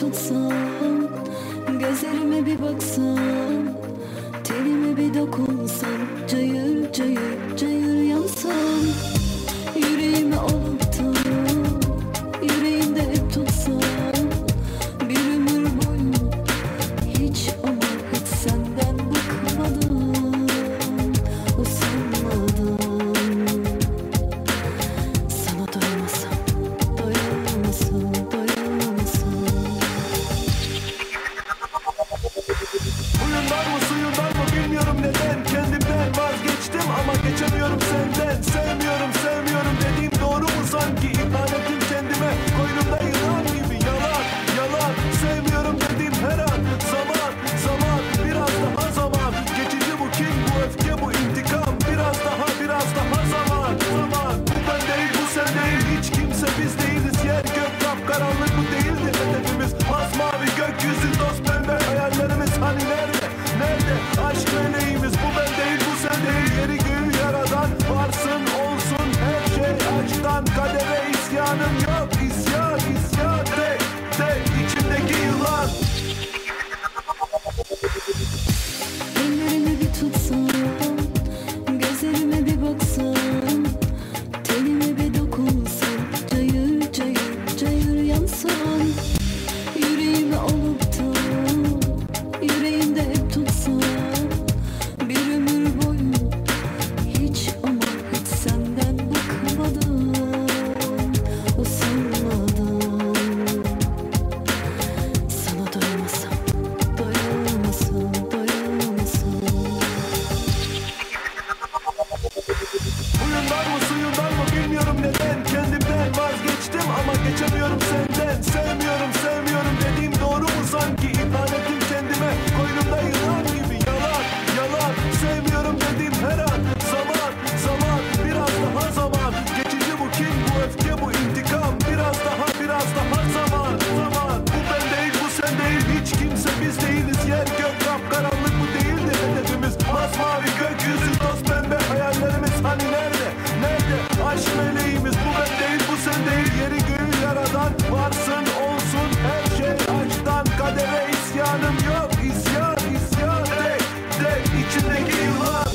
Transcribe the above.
tutsan Gözlerime bir baksan Tenime bir dokun I'm saying? Then same what I'm saying? each make they gave up.